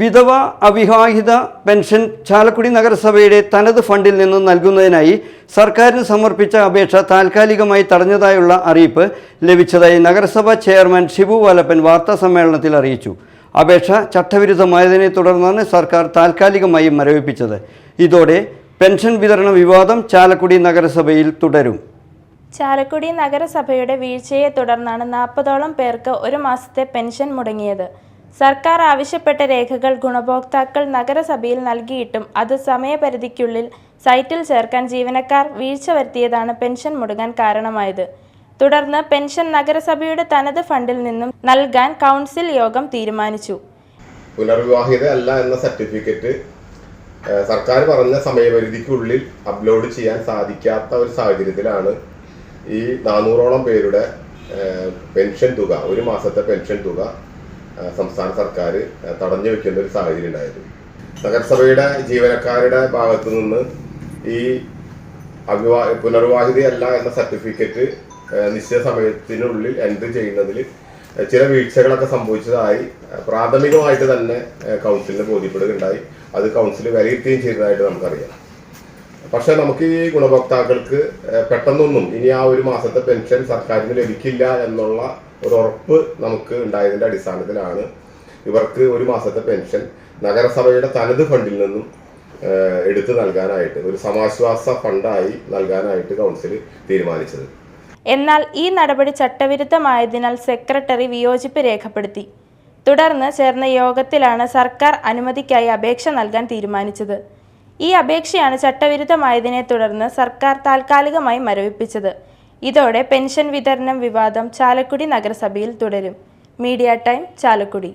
വിധവ അവിവാഹിത പെൻഷൻ ചാലക്കുടി നഗരസഭയുടെ തനത് ഫണ്ടിൽ നിന്നും നൽകുന്നതിനായി സർക്കാരിന് സമർപ്പിച്ച അപേക്ഷ താൽക്കാലികമായി തടഞ്ഞതായുള്ള അറിയിപ്പ് ലഭിച്ചതായി നഗരസഭ ചെയർമാൻ ഷിബു വാലപ്പൻ വാർത്താ സമ്മേളനത്തിൽ അറിയിച്ചു. അപേക്ഷ ചട്ടവിരുദ്ധമായതിനെ തുടർന്നാണ് സർക്കാർ താൽക്കാലികമായി മരവിപ്പിച്ചത്. ഇതോടെ പെൻഷൻ വിതരണ വിവാദം ചാലക്കുടി നഗരസഭയിൽ തുടരും. ചാലക്കുടി നഗരസഭയുടെ വീഴ്ചയെ തുടർന്നാണ് നാൽപ്പതോളം പേർക്ക് ഒരു മാസത്തെ പെൻഷൻ മുടങ്ങിയത്. സർക്കാർ ആവശ്യപ്പെട്ട രേഖകൾ ഗുണഭോക്താക്കൾ നഗരസഭയിൽ നൽകിയിട്ടും അത് സമയപരിധിക്കുള്ളിൽ സൈറ്റിൽ ചേർക്കാൻ ജീവനക്കാർ വീഴ്ച വരുത്തിയതാണ് പെൻഷൻ മുടങ്ങാൻ കാരണമായത്. തുടർന്ന് പെൻഷൻ നഗരസഭയുടെ തനത് ഫണ്ടിൽ നിന്നും നൽകാൻ കൗൺസിൽ യോഗം തീരുമാനിച്ചു. പുനർവിവാഹിത അല്ല എന്ന സർട്ടിഫിക്കറ്റ് സർക്കാർ പറഞ്ഞ സമയപരിധിക്കുള്ളിൽ അപ്ലോഡ് ചെയ്യാൻ സാധിക്കാത്ത ഒരു സാഹചര്യത്തിലാണ് ഈ നാനൂറോളം പേരുടെ പെൻഷൻ തുക ഒരു മാസത്തെ പെൻഷൻ തുക സംസ്ഥാന സർക്കാർ തടഞ്ഞു വെക്കുന്ന ഒരു സാഹചര്യം ഉണ്ടായിരുന്നു നഗരസഭയുടെ ജീവനക്കാരുടെ ഭാഗത്തു നിന്ന് ഈ അവിവാ പുനർവാഹിതയല്ല എന്ന സർട്ടിഫിക്കറ്റ് നിശ്ചിത സമയത്തിനുള്ളിൽ എൻട്രി ചെയ്യുന്നതിൽ ചില വീഴ്ചകളൊക്കെ സംഭവിച്ചതായി പ്രാഥമികമായിട്ട് തന്നെ കൗൺസിലിന് ബോധ്യപ്പെടുകയുണ്ടായി. അത് കൗൺസിൽ വിലയിരുത്തുകയും ചെയ്തതായിട്ട് നമുക്കറിയാം. പക്ഷെ നമുക്ക് ഈ ഗുണഭോക്താക്കൾക്ക് പെട്ടെന്നൊന്നും ഇനി ആ ഒരു മാസത്തെ പെൻഷൻ സർക്കാരിന് ലഭിക്കില്ല എന്നുള്ള ഒരു ഉറപ്പ് നമുക്ക് ഉണ്ടായതിന്റെ അടിസ്ഥാനത്തിലാണ് ഇവർക്ക് ഒരു മാസത്തെ പെൻഷൻ നഗരസഭയുടെ തനത് ഫണ്ടിൽ നിന്നും എടുത്തു നൽകാനായിട്ട് ഒരു സമാശ്വാസ ഫണ്ടായി നൽകാനായിട്ട് കൗൺസിൽ തീരുമാനിച്ചത്. എന്നാൽ ഈ നടപടി ചട്ടവിരുദ്ധമായതിനാൽ സെക്രട്ടറി വിയോജിപ്പ് രേഖപ്പെടുത്തി. തുടർന്ന് ചേർന്ന യോഗത്തിലാണ് സർക്കാർ അനുമതിക്കായി അപേക്ഷ നൽകാൻ തീരുമാനിച്ചത്. ഈ അപേക്ഷയാണ് ചട്ടവിരുദ്ധമായതിനെ തുടർന്ന് സർക്കാർ താൽക്കാലികമായി മരവിപ്പിച്ചത്. ഇതോടെ പെൻഷൻ വിതരണം വിവാദം ചാലക്കുടി നഗരസഭയിൽ തുടരും. Media time Chalakudy.